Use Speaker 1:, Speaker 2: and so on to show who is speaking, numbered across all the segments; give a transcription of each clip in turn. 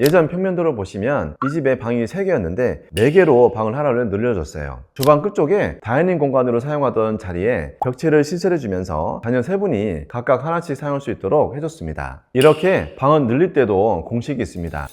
Speaker 1: 예전 평면도를 보시면 이 집에 방이 3개였는데 4개로 방을 하나를 늘려줬어요. 주방 끝쪽에 다이닝 공간으로 사용하던 자리에 벽체를 시설해주면서 자녀 세 분이 각각 하나씩 사용할 수 있도록 해줬습니다. 이렇게 방은 늘릴 때도 공식이 있습니다.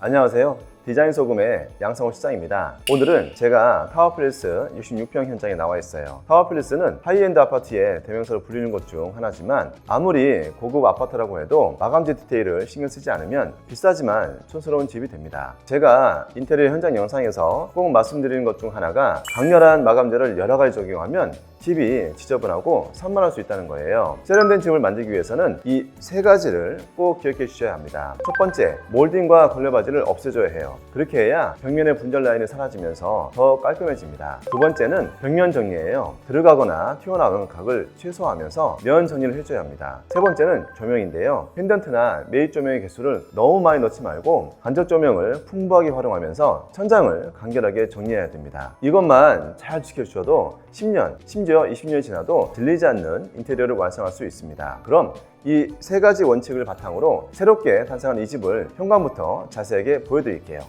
Speaker 1: 안녕하세요. 디자인 소금의 양성호 시장입니다. 오늘은 제가 타워플리스 66평 현장에 나와 있어요. 타워플리스는 하이엔드 아파트의 대명사로 불리는 곳중 하나지만 아무리 고급 아파트라고 해도 마감재 디테일을 신경 쓰지 않으면 비싸지만 촌스러운 집이 됩니다. 제가 인테리어 현장 영상에서 꼭 말씀드리는 것 중 하나가 강렬한 마감재를 여러 가지 적용하면 집이 지저분하고 산만할 수 있다는 거예요. 세련된 집을 만들기 위해서는 이 세 가지를 꼭 기억해 주셔야 합니다. 첫 번째, 몰딩과 걸레바지를 없애줘야 해요. 그렇게 해야 벽면의 분절 라인이 사라지면서 더 깔끔해집니다. 두 번째는 벽면 정리예요. 들어가거나 튀어나오는 각을 최소화하면서 면 정리를 해줘야 합니다. 세 번째는 조명인데요. 펜던트나 메이 조명의 개수를 너무 많이 넣지 말고 간접 조명을 풍부하게 활용하면서 천장을 간결하게 정리해야 됩니다. 이것만 잘 지켜주셔도 10년, 심지어 20년이 지나도 들리지 않는 인테리어를 완성할 수 있습니다. 그럼 이 세 가지 원칙을 바탕으로 새롭게 탄생한 이 집을 현관부터 자세하게 보여드릴게요.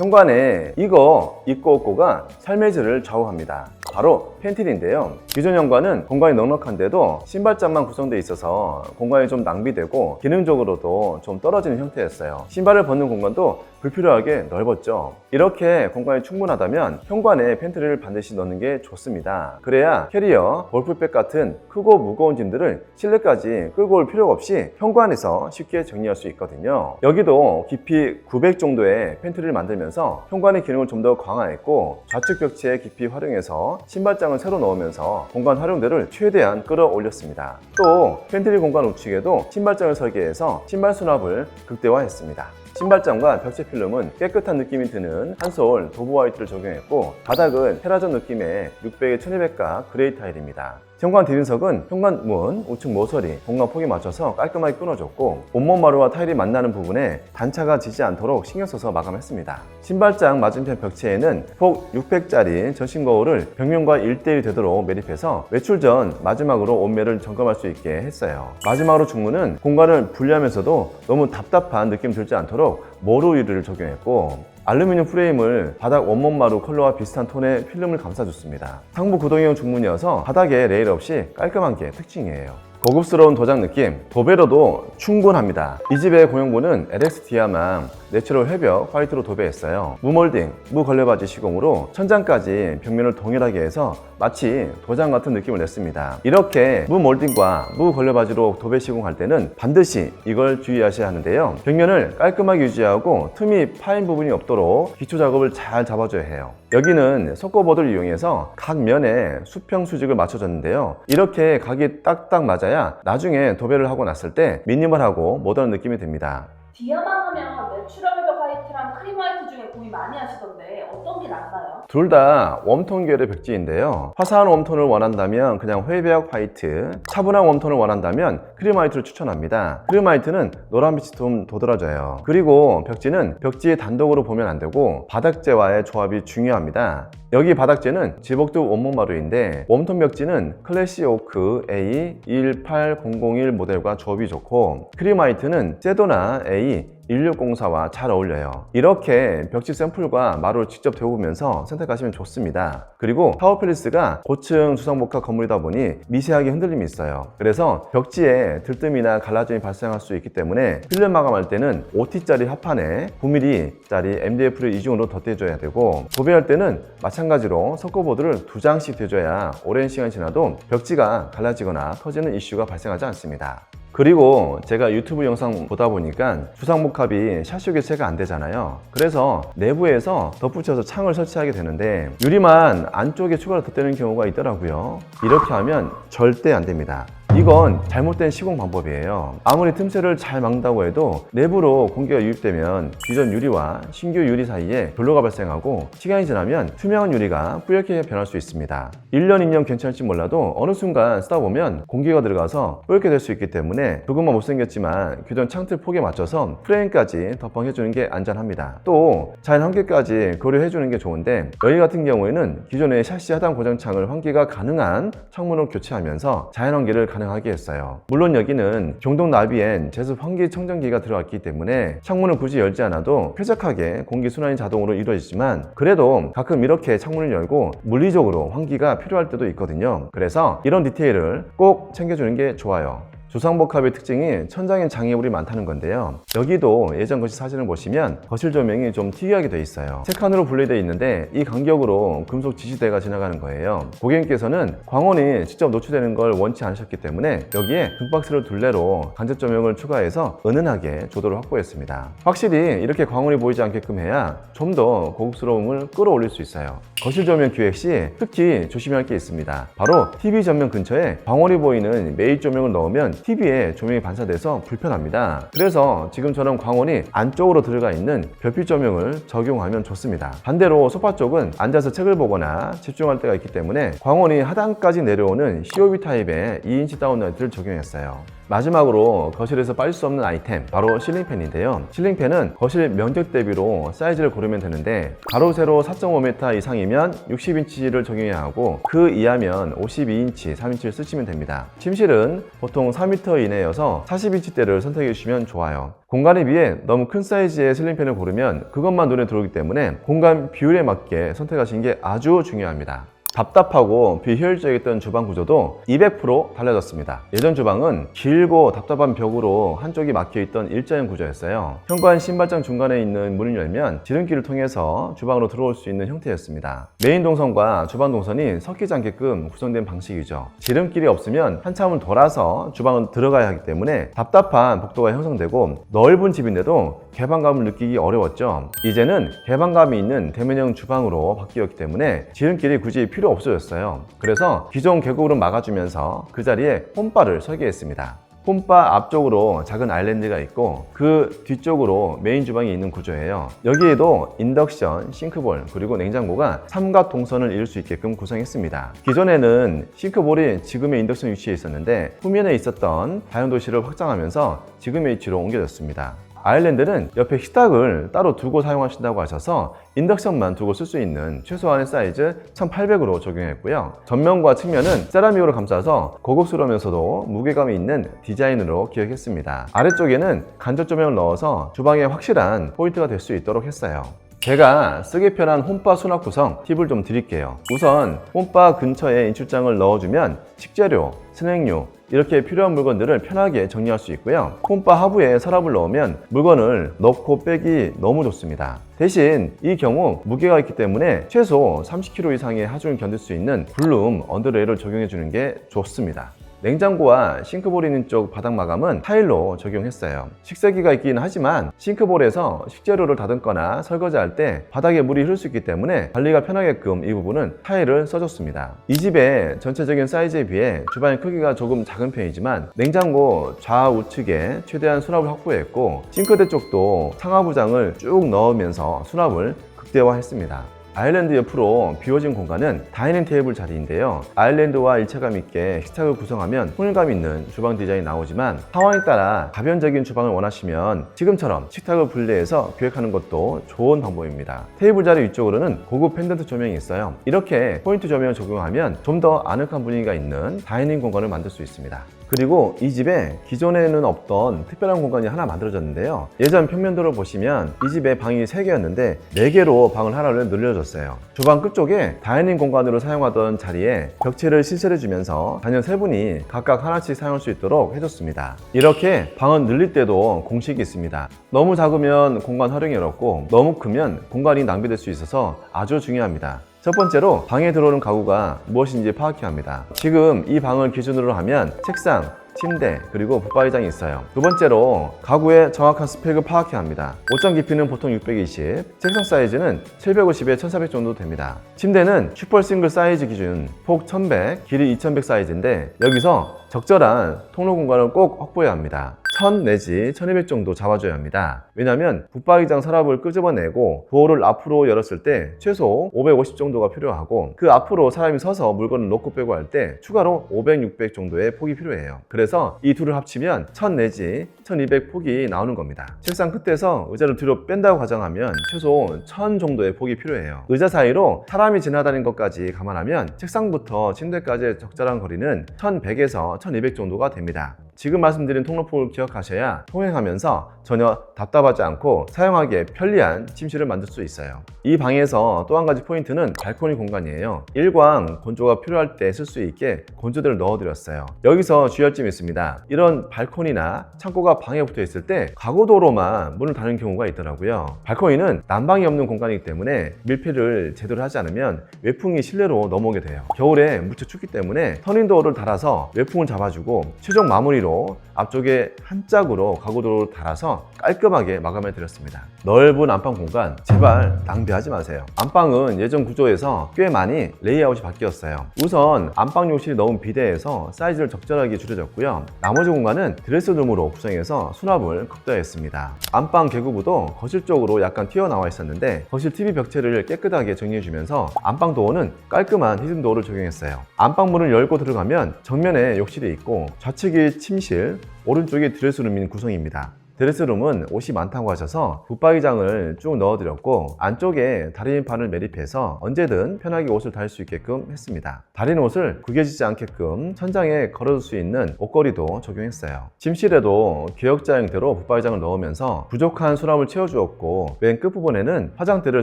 Speaker 1: 현관에 이거 있고 없고가 삶의 질을 좌우합니다. 바로 팬트리인데요. 기존 현관은 공간이 넉넉한데도 신발장만 구성되어 있어서 공간이 좀 낭비되고 기능적으로도 좀 떨어지는 형태였어요. 신발을 벗는 공간도 불필요하게 넓었죠. 이렇게 공간이 충분하다면 현관에 팬트리를 반드시 넣는 게 좋습니다. 그래야 캐리어, 골프백 같은 크고 무거운 짐들을 실내까지 끌고 올 필요가 없이 현관에서 쉽게 정리할 수 있거든요. 여기도 깊이 900 정도의 팬트리를 만들면서 현관의 기능을 좀 더 강화했고 좌측 벽체의 깊이 활용해서 신발장을 새로 넣으면서 공간 활용도를 최대한 끌어올렸습니다. 또 팬트리 공간 우측에도 신발장을 설계해서 신발 수납을 극대화했습니다. 신발장과 벽체 필름은 깨끗한 느낌이 드는 한솔 도브 화이트를 적용했고 바닥은 테라존 느낌의 600에 1200가 그레이 타일입니다. 현관 대진석은 현관문 우측 모서리 공간 폭에 맞춰서 깔끔하게 끊어줬고 온몸 마루와 타일이 만나는 부분에 단차가 지지 않도록 신경 써서 마감했습니다. 신발장 맞은편 벽체에는 폭 600짜리 전신 거울을 벽면과 1대1 되도록 매립해서 외출 전 마지막으로 온매를 점검할 수 있게 했어요. 마지막으로 중문은 공간을 분리하면서도 너무 답답한 느낌 들지 않도록 모루 유리를 적용했고 알루미늄 프레임을 바닥 원목마루 컬러와 비슷한 톤의 필름을 감싸줬습니다. 상부 구동형 중문이어서 바닥에 레일 없이 깔끔한 게 특징이에요. 고급스러운 도장 느낌, 도배로도 충분합니다. 이 집의 고용부는 LX 디아망 내추럴 회벽 화이트로 도배했어요. 무몰딩, 무걸레바지 시공으로 천장까지 벽면을 동일하게 해서 마치 도장 같은 느낌을 냈습니다. 이렇게 무몰딩과 무걸레바지로 도배 시공할 때는 반드시 이걸 주의하셔야 하는데요. 벽면을 깔끔하게 유지하고 틈이 파인 부분이 없도록 기초 작업을 잘 잡아줘야 해요. 여기는 속고보드를 이용해서 각 면에 수평 수직을 맞춰줬는데요. 이렇게 각이 딱딱 맞아 야 나중에 도배를 하고 났을 때 미니멀하고 모던한 느낌이 듭니다.
Speaker 2: 디아만 하면 웨더 화이트랑 크림 화이트 고민 많이 하시던데 어떤 게 낫나요?
Speaker 1: 둘 다 웜톤 계열의 벽지인데요. 화사한 웜톤을 원한다면 그냥 회벽 화이트, 차분한 웜톤을 원한다면 크림 화이트를 추천합니다. 크림 화이트는 노란빛이 좀 도드라져요. 그리고 벽지는 벽지 단독으로 보면 안 되고 바닥재와의 조합이 중요합니다. 여기 바닥재는 지복도 원목 마루인데 웜톤 벽지는 클래시 오크 A18001 모델과 조합이 좋고 크림 화이트는 세도나 A 1604와 잘 어울려요. 이렇게 벽지 샘플과 마루를 직접 데워보면서 선택하시면 좋습니다. 그리고 타워필리스가 고층 주상복합 건물이다 보니 미세하게 흔들림이 있어요. 그래서 벽지에 들뜸이나 갈라짐이 발생할 수 있기 때문에 필름 마감할 때는 5T짜리 합판에 9mm짜리 MDF를 이중으로 덧대줘야 되고 도배할 때는 마찬가지로 석고보드를 두 장씩 대줘야 오랜 시간이 지나도 벽지가 갈라지거나 터지는 이슈가 발생하지 않습니다. 그리고 제가 유튜브 영상 보다 보니까 주상복합이 샤시 교체가 안 되잖아요. 그래서 내부에서 덧붙여서 창을 설치하게 되는데 유리만 안쪽에 추가로 덧대는 경우가 있더라고요. 이렇게 하면 절대 안 됩니다. 이건 잘못된 시공 방법이에요. 아무리 틈새를 잘 막는다고 해도 내부로 공기가 유입되면 기존 유리와 신규 유리 사이에 결로가 발생하고 시간이 지나면 투명한 유리가 뿌옇게 변할 수 있습니다. 1년, 2년 괜찮을지 몰라도 어느 순간 쓰다 보면 공기가 들어가서 뿌옇게 될 수 있기 때문에 조금만 못생겼지만 기존 창틀 폭에 맞춰서 프레임까지 덮방해주는 게 안전합니다. 또 자연 환기까지 고려해주는 게 좋은데 여기 같은 경우에는 기존의 샤시 하단 고정창을 환기가 가능한 창문으로 교체하면서 자연 환기를 가능 하게 했어요. 물론 여기는 경동 나비엔 제습 환기 청정기가 들어갔기 때문에 창문을 굳이 열지 않아도 쾌적하게 공기 순환이 자동으로 이루어지지만 그래도 가끔 이렇게 창문을 열고 물리적으로 환기가 필요할 때도 있거든요. 그래서 이런 디테일을 꼭 챙겨주는 게 좋아요. 주상복합의 특징이 천장엔 장애물이 많다는 건데요. 여기도 예전 거실 사진을 보시면 거실 조명이 좀 특이하게 돼 있어요. 세 칸으로 분리되어 있는데 이 간격으로 금속 지시대가 지나가는 거예요. 고객님께서는 광원이 직접 노출되는 걸 원치 않으셨기 때문에 여기에 등박스를 둘레로 간접 조명을 추가해서 은은하게 조도를 확보했습니다. 확실히 이렇게 광원이 보이지 않게끔 해야 좀 더 고급스러움을 끌어올릴 수 있어요. 거실 조명 기획 시 특히 조심해야 할 게 있습니다. 바로 TV 전면 근처에 광원이 보이는 메인 조명을 넣으면 TV에 조명이 반사돼서 불편합니다. 그래서 지금처럼 광원이 안쪽으로 들어가 있는 별빛 조명을 적용하면 좋습니다. 반대로 소파 쪽은 앉아서 책을 보거나 집중할 때가 있기 때문에 광원이 하단까지 내려오는 COB 타입의 2인치 다운라이트를 적용했어요. 마지막으로 거실에서 빠질 수 없는 아이템 바로 실링팬인데요. 실링팬은 거실 면적 대비로 사이즈를 고르면 되는데 가로 세로 4.5m 이상이면 60인치를 적용해야 하고 그 이하면 52인치 3인치를 쓰시면 됩니다. 침실은 보통 4m 이내여서 40인치대를 선택해 주시면 좋아요. 공간에 비해 너무 큰 사이즈의 실링팬을 고르면 그것만 눈에 들어오기 때문에 공간 비율에 맞게 선택하시는 게 아주 중요합니다 답답하고 비효율적이었던 주방 구조도 200% 달라졌습니다. 예전 주방은 길고 답답한 벽으로 한쪽이 막혀있던 일자형 구조였어요. 현관 신발장 중간에 있는 문을 열면 지름길을 통해서 주방으로 들어올 수 있는 형태였습니다. 메인 동선과 주방 동선이 섞이지 않게끔 구성된 방식이죠. 지름길이 없으면 한참을 돌아서 주방을 들어가야 하기 때문에 답답한 복도가 형성되고 넓은 집인데도 개방감을 느끼기 어려웠죠. 이제는 개방감이 있는 대면형 주방으로 바뀌었기 때문에 지름길이 굳이 필요 없어졌어요. 그래서 기존 계곡으로 막아주면서 그 자리에 홈바를 설계했습니다. 홈바 앞쪽으로 작은 아일랜드가 있고 그 뒤쪽으로 메인 주방이 있는 구조예요. 여기에도 인덕션, 싱크볼 그리고 냉장고가 삼각 동선을 이룰 수 있게끔 구성했습니다. 기존에는 싱크볼이 지금의 인덕션 위치에 있었는데 후면에 있었던 다용도실을 확장하면서 지금의 위치로 옮겨졌습니다. 아일랜드는 옆에 식탁을 따로 두고 사용하신다고 하셔서 인덕션만 두고 쓸 수 있는 최소한의 사이즈 1800으로 적용했고요. 전면과 측면은 세라믹으로 감싸서 고급스러우면서도 무게감이 있는 디자인으로 기획했습니다. 아래쪽에는 간접 조명을 넣어서 주방에 확실한 포인트가 될 수 있도록 했어요. 제가 쓰기 편한 홈바 수납 구성 팁을 좀 드릴게요. 우선 홈바 근처에 인출장을 넣어주면 식재료, 스낵류, 이렇게 필요한 물건들을 편하게 정리할 수 있고요. 홈바 하부에 서랍을 넣으면 물건을 넣고 빼기 너무 좋습니다. 대신 이 경우 무게가 있기 때문에 최소 30kg 이상의 하중을 견딜 수 있는 블룸 언더레일을 적용해 주는 게 좋습니다. 냉장고와 싱크볼 있는 쪽 바닥 마감은 타일로 적용했어요. 식세기가 있긴 하지만 싱크볼에서 식재료를 다듬거나 설거지할 때 바닥에 물이 흐를 수 있기 때문에 관리가 편하게끔 이 부분은 타일을 써줬습니다. 이 집의 전체적인 사이즈에 비해 주방의 크기가 조금 작은 편이지만 냉장고 좌우측에 최대한 수납을 확보했고 싱크대 쪽도 상하부장을 쭉 넣으면서 수납을 극대화했습니다. 아일랜드 옆으로 비워진 공간은 다이닝 테이블 자리인데요. 아일랜드와 일체감 있게 식탁을 구성하면 통일감 있는 주방 디자인이 나오지만 상황에 따라 가변적인 주방을 원하시면 지금처럼 식탁을 분리해서 기획하는 것도 좋은 방법입니다. 테이블 자리 위쪽으로는 고급 펜던트 조명이 있어요. 이렇게 포인트 조명을 적용하면 좀 더 아늑한 분위기가 있는 다이닝 공간을 만들 수 있습니다. 그리고 이 집에 기존에는 없던 특별한 공간이 하나 만들어졌는데요. 예전 평면도를 보시면 이 집에 방이 3개였는데 4개로 방을 하나를 늘려줬어요. 주방 끝쪽에 다이닝 공간으로 사용하던 자리에 벽체를 시설해주면서 자녀 세 분이 각각 하나씩 사용할 수 있도록 해줬습니다. 이렇게 방을 늘릴 때도 공식이 있습니다. 너무 작으면 공간 활용이 어렵고 너무 크면 공간이 낭비될 수 있어서 아주 중요합니다. 첫 번째로 방에 들어오는 가구가 무엇인지 파악해야 합니다. 지금 이 방을 기준으로 하면 책상, 침대, 그리고 붙박이장이 있어요. 두 번째로 가구의 정확한 스펙을 파악해야 합니다. 옷장 깊이는 보통 620, 책상 사이즈는 750에 1400 정도 됩니다. 침대는 슈퍼 싱글 사이즈 기준 폭 1100, 길이 2100 사이즈인데 여기서 적절한 통로 공간을 꼭 확보해야 합니다. 1000 내지 1200 정도 잡아줘야 합니다. 왜냐하면 붙박이장 서랍을 끄집어내고 도어를 앞으로 열었을 때 최소 550 정도가 필요하고 그 앞으로 사람이 서서 물건을 놓고 빼고 할 때 추가로 500, 600 정도의 폭이 필요해요. 그래서 이 둘을 합치면 1000 내지 1200 폭이 나오는 겁니다. 책상 끝에서 의자를 뒤로 뺀다고 가정하면 최소 1000 정도의 폭이 필요해요. 의자 사이로 사람이 지나다닌 것까지 감안하면 책상부터 침대까지의 적절한 거리는 1100에서 1200 정도가 됩니다. 지금 말씀드린 통로폭을 기억하셔야 통행하면서 전혀 답답하지 않고 사용하기에 편리한 침실을 만들 수 있어요. 이 방에서 또 한 가지 포인트는 발코니 공간이에요. 일광 건조가 필요할 때 쓸 수 있게 건조대를 넣어드렸어요. 여기서 주의할 점이 있습니다. 이런 발코니나 창고가 방에 붙어 있을 때 가구도로만 문을 닫는 경우가 있더라고요. 발코니는 난방이 없는 공간이기 때문에 밀폐를 제대로 하지 않으면 외풍이 실내로 넘어오게 돼요. 겨울에 무척 춥기 때문에 터닝도어를 달아서 외풍을 잡아주고 최종 마무리로 앞쪽에 한 짝으로 가구도를 달아서 깔끔하게 마감해 드렸습니다. 넓은 안방 공간 제발 낭비하지 마세요. 안방은 예전 구조에서 꽤 많이 레이아웃이 바뀌었어요. 우선 안방 욕실이 너무 비대해서 사이즈를 적절하게 줄여줬고요. 나머지 공간은 드레스룸으로 구성해서 수납을 극대화했습니다. 안방 개구부도 거실 쪽으로 약간 튀어나와 있었는데 거실 TV 벽체를 깨끗하게 정리해주면서 안방 도어는 깔끔한 히든 도어를 적용했어요. 안방 문을 열고 들어가면 정면에 욕실이 있고 좌측이 침실, 오른쪽이 드레스룸인 구성입니다. 드레스룸은 옷이 많다고 하셔서 붙박이장을 쭉 넣어드렸고 안쪽에 다리미판을 매립해서 언제든 편하게 옷을 달 수 있게끔 했습니다. 다리는 옷을 구겨지지 않게끔 천장에 걸어둘 수 있는 옷걸이도 적용했어요. 침실에도 기역자 형태로 붙박이장을 넣으면서 부족한 수납을 채워주었고 맨 끝부분에는 화장대를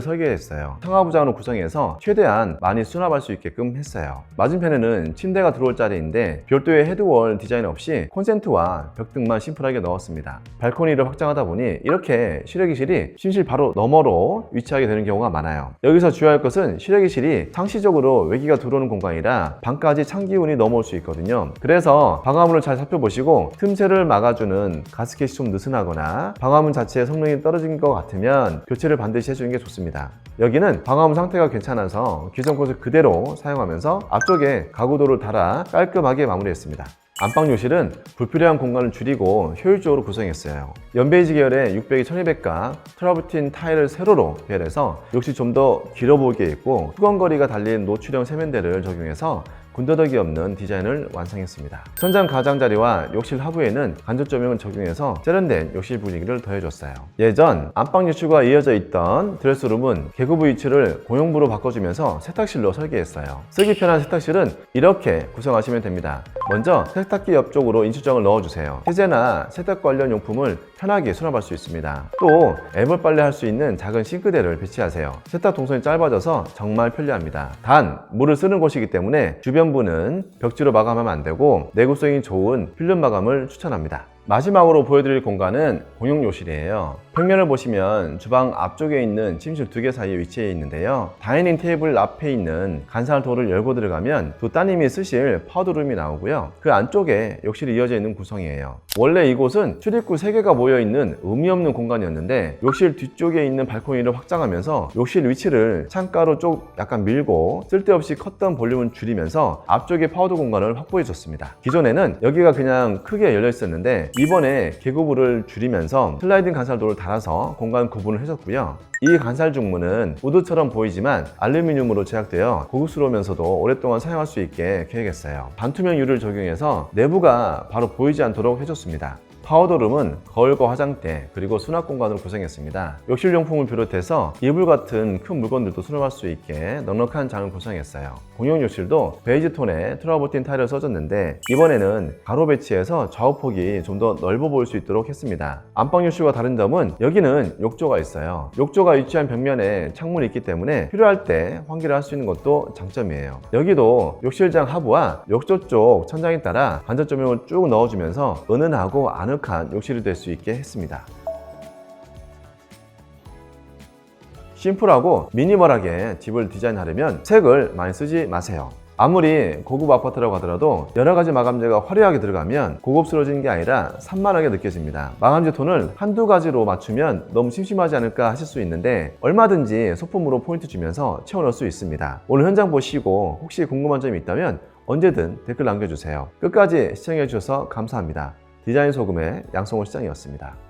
Speaker 1: 설계했어요. 상하부장으로 구성해서 최대한 많이 수납할 수 있게끔 했어요. 맞은편에는 침대가 들어올 자리인데 별도의 헤드월 디자인 없이 콘센트와 벽등만 심플하게 넣었습니다. 발코니 를 확장하다 보니 이렇게 실외기실이 침실 바로 너머로 위치하게 되는 경우가 많아요. 여기서 주의할 것은 실외기실이 상시적으로 외기가 들어오는 공간이라 방까지 찬 기운이 넘어올 수 있거든요. 그래서 방화문을 잘 살펴보시고 틈새를 막아주는 가스켓이 좀 느슨하거나 방화문 자체의 성능이 떨어진 것 같으면 교체를 반드시 해주는 게 좋습니다. 여기는 방화문 상태가 괜찮아서 기존 곳을 그대로 사용하면서 앞쪽에 가구도를 달아 깔끔하게 마무리했습니다. 안방 욕실은 불필요한 공간을 줄이고 효율적으로 구성했어요. 연베이지 계열의 600에 1200과 트라부틴 타일을 세로로 배열해서 욕실 좀 더 길어 보이게 했고 수건거리가 달린 노출형 세면대를 적용해서 군더더기 없는 디자인을 완성했습니다. 천장 가장자리와 욕실 하부에는 간접 조명을 적용해서 세련된 욕실 분위기를 더해줬어요. 예전 안방 욕실과 이어져 있던 드레스룸은 개구부 위치를 공용부로 바꿔주면서 세탁실로 설계했어요. 쓰기 편한 세탁실은 이렇게 구성하시면 됩니다. 먼저 세탁기 옆쪽으로 인수정을 넣어주세요. 세제나 세탁 관련 용품을 편하게 수납할 수 있습니다. 또 애벌 빨래 할 수 있는 작은 싱크대를 배치하세요. 세탁 동선이 짧아져서 정말 편리합니다. 단 물을 쓰는 곳이기 때문에 주변부는 벽지로 마감하면 안 되고 내구성이 좋은 필름 마감을 추천합니다. 마지막으로 보여드릴 공간은 공용 욕실이에요. 평면을 보시면 주방 앞쪽에 있는 침실 두 개 사이에 위치해 있는데요. 다이닝 테이블 앞에 있는 간살 도를 열고 들어가면 두 따님이 쓰실 파우더룸이 나오고요. 그 안쪽에 욕실이 이어져 있는 구성이에요. 원래 이곳은 출입구 3개가 모여 있는 의미 없는 공간이었는데 욕실 뒤쪽에 있는 발코니를 확장하면서 욕실 위치를 창가로 쪽 약간 밀고 쓸데없이 컸던 볼륨을 줄이면서 앞쪽에 파우더 공간을 확보해 줬습니다. 기존에는 여기가 그냥 크게 열려 있었는데 이번에 개구부를 줄이면서 슬라이딩 간살도를 달아서 공간 구분을 해줬고요. 이 간살 중문은 우드처럼 보이지만 알루미늄으로 제작되어 고급스러우면서도 오랫동안 사용할 수 있게 계획했어요. 반투명 유리를 적용해서 내부가 바로 보이지 않도록 해줬습니다. 파우더룸은 거울과 화장대 그리고 수납 공간으로 구성했습니다. 욕실 용품을 비롯해서 이불 같은 큰 물건들도 수납할 수 있게 넉넉한 장을 구성했어요. 공용 욕실도 베이지 톤의 트라버틴 타일을 써줬는데 이번에는 가로 배치해서 좌우폭이 좀 더 넓어 보일 수 있도록 했습니다. 안방 욕실과 다른 점은 여기는 욕조가 있어요. 욕조가 위치한 벽면에 창문이 있기 때문에 필요할 때 환기를 할 수 있는 것도 장점이에요. 여기도 욕실장 하부와 욕조 쪽 천장에 따라 간접 조명을 쭉 넣어주면서 은은하고 아늑한 욕실이 될 수 있게 했습니다. 심플하고 미니멀하게 집을 디자인하려면 색을 많이 쓰지 마세요. 아무리 고급 아파트라고 하더라도 여러 가지 마감재가 화려하게 들어가면 고급스러워지는 게 아니라 산만하게 느껴집니다. 마감재 톤을 한두 가지로 맞추면 너무 심심하지 않을까 하실 수 있는데 얼마든지 소품으로 포인트 주면서 채워넣을 수 있습니다. 오늘 현장 보시고 혹시 궁금한 점이 있다면 언제든 댓글 남겨주세요. 끝까지 시청해주셔서 감사합니다. 디자인 소금의 양성호 시장이었습니다.